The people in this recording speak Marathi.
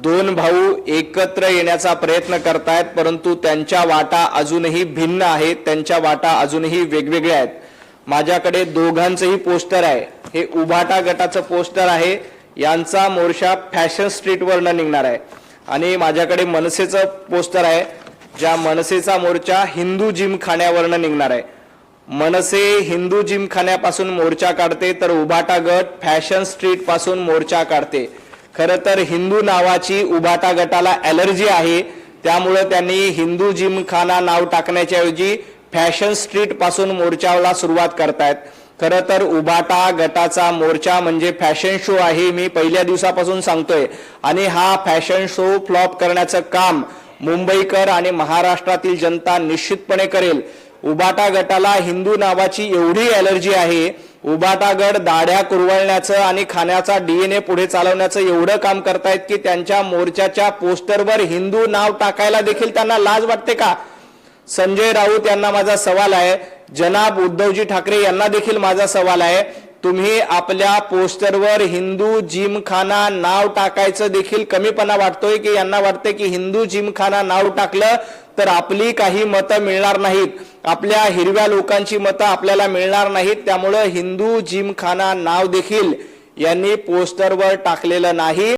दोन भाऊ एकत्र येण्याचा प्रयत्न करतायत परंतु त्यांच्या वाटा अजूनही भिन्न आहेत त्यांच्या वाटा अजूनही वेगवेगळ्या आहेत. माझ्याकडे दोघांचंही पोस्टर आहे. हे उभाटा गटाचं पोस्टर आहे. यांचा मोर्चा फॅशन स्ट्रीटवरनं निघणार आहे. आणि माझ्याकडे मनसेचं पोस्टर आहे. ज्या मनसेचा मोर्चा हिंदू जिमखान्यावरनं निघणार आहे. मनसे हिंदू जिमखान्यापासून मोर्चा काढते तर उभाटा गट फॅशन स्ट्रीटपासून मोर्चा काढते. खरं तर हिंदू नावाची उभाटा गटाला ॲलर्जी आहे. त्यामुळं त्यांनी हिंदू जिमखाना नाव टाकण्याच्या ऐवजी फॅशन स्ट्रीटपासून मोर्चाला सुरुवात करतायत. खरं तर उभाटा गटाचा मोर्चा म्हणजे फॅशन शो आहे मी पहिल्या दिवसापासून सांगतोय. आणि हा फॅशन शो फ्लॉप करण्याचं काम मुंबईकर आणि महाराष्ट्रातील जनता निश्चितपणे करेल. उबाटा गटाला हिंदू नावाची एवढी ॲलर्जी आहे उबाटा दाढ्या कुरवळण्याचं आणि खाण्याचा डीएनए पुढे चालवण्याचं एवढं काम करतायत की त्यांच्या मोर्चाच्या पोस्टरवर हिंदू नाव टाकायला देखील त्यांना लाज वाटते का? संजय राऊत यांना माझा सवाल आहे. जनाब उद्धवजी ठाकरे यांना देखील माझा सवाल आहे. तुम्ही आपल्या पोस्टरवर हिंदू जिमखाना नाव टाकायचं देखील कमीपणा वाटतोय की यांना वाटते की हिंदू जिमखाना नाव टाकलं तर आपली काही मतं मिळणार नाहीत. आपल्या हिरव्या लोकांची मतं आपल्याला मिळणार नाहीत. त्यामुळं हिंदू जिमखाना नाव देखील यांनी पोस्टरवर टाकलेलं नाही.